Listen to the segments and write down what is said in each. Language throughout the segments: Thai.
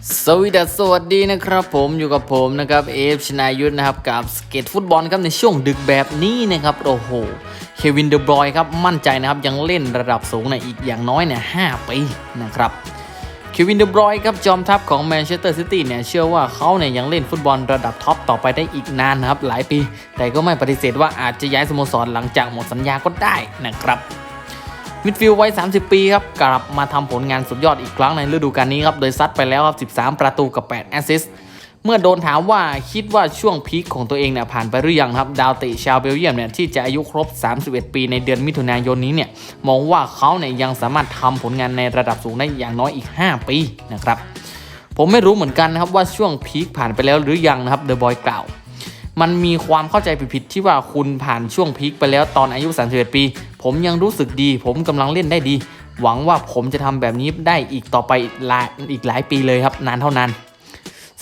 สวัสดีสวัสดีนะครับผมอยู่กับผมนะครับเอฟชนายุทธนะครับกับสเก็ตฟุตบอลครับในช่วงดึกแบบนี้นะครับโอ้โหเควินเดบรอยครับมั่นใจนะครับยังเล่นระดับสูงในอีกอย่างน้อยเนี่ยหปีนะครับเควินเดบรอยครับจอมทัพของแมนเชสเตอร์ซิตี้เนี่ยเชื่อว่าเขาเนี่ยยังเล่นฟุตบอลระดับท็อปต่อไปได้อีกนานนะครับหลายปี แต่ก็ไม่ปฏิเสธว่าอาจจะย้ายสโมสรหลังจากหมดสัญญาก็ได้นะครับ มิดฟิลด์วัย 30 ปีครับกลับมาทำผลงานสุดยอดอีกครั้งในฤดูกาลนี้ครับ โดยซัดไปแล้วครับ 13 ประตูกับ 8 แอสซิสต์เมื่อโดนถามว่าคิดว่าช่วงพีคของตัวเองเนี่ยผ่านไปหรือยังครับ ดาวตะชาวเบลเยียมเนี่ยที่จะอายุครบ 31 ปีในเดือนมิถุนายนนี้เนี่ยมองว่าเขาเนี่ยยังสามารถทำผลงานในระดับสูงได้อย่างน้อยอีก 5 ปีนะครับผมไม่รู้เหมือนกันนะครับว่าช่วงพีคผ่านไปแล้วหรือยังนะครับเดอะบอยกล่าว มันมีความเข้าใจผิดๆที่ว่าคุณผ่านช่วงพีคไปแล้วตอนอายุ31ปี ผมยังรู้สึกดี ผมกำลังเล่นได้ดี หวังว่าผมจะทำแบบนี้ได้อีกต่อไปอีกหลายอีกหลายปีเลยครับ นานเท่านาน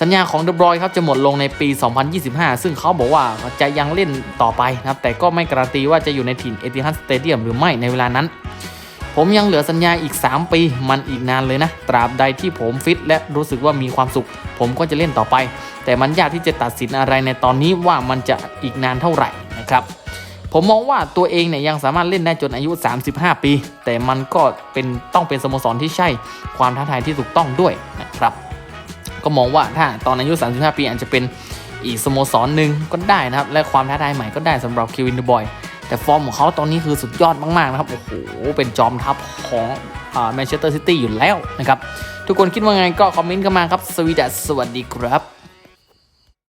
สัญญาของเดบรอยครับจะหมดลงในปี 2025 ซึ่งเขาบอกว่าจะยังเล่นต่อไปนะครับ แต่ก็ไม่การันตีว่าจะอยู่ในถิ่นเอติฮัดสเตเดียมหรือไม่ในเวลานั้น ผมยังเหลือสัญญาอีก 3 ปี มันอีกนานเลยนะ ตราบใดที่ผมฟิตและรู้สึกว่ามีความสุข ผมก็จะเล่นต่อไป แต่มันยากที่จะตัดสินอะไรในตอนนี้ว่ามันจะอีกนานเท่าไหร่นะครับผมมองว่าตัวเองเนี่ยยังสามารถเล่นได้จนอายุ 35 ปี แต่มันก็เป็นต้องเป็นสโมสรที่ใช่ความท้าทายที่ถูกต้องด้วยนะครับ ก็มองว่าถ้าตอนอายุ 35 ปีอาจจะเป็นอีกสโมสรหนึ่งก็ได้นะครับ และความท้าทายใหม่ก็ได้สำหรับควินเดบอย แต่ฟอร์มของเขาตอนนี้คือสุดยอดมากๆนะครับ โอ้โห เป็นจอมทัพของแมนเชสเตอร์ซิตี้อยู่แล้วนะครับ ทุกคนคิดว่าไงก็คอมเมนต์กันมาครับ สวีดัสสวัสดีครับ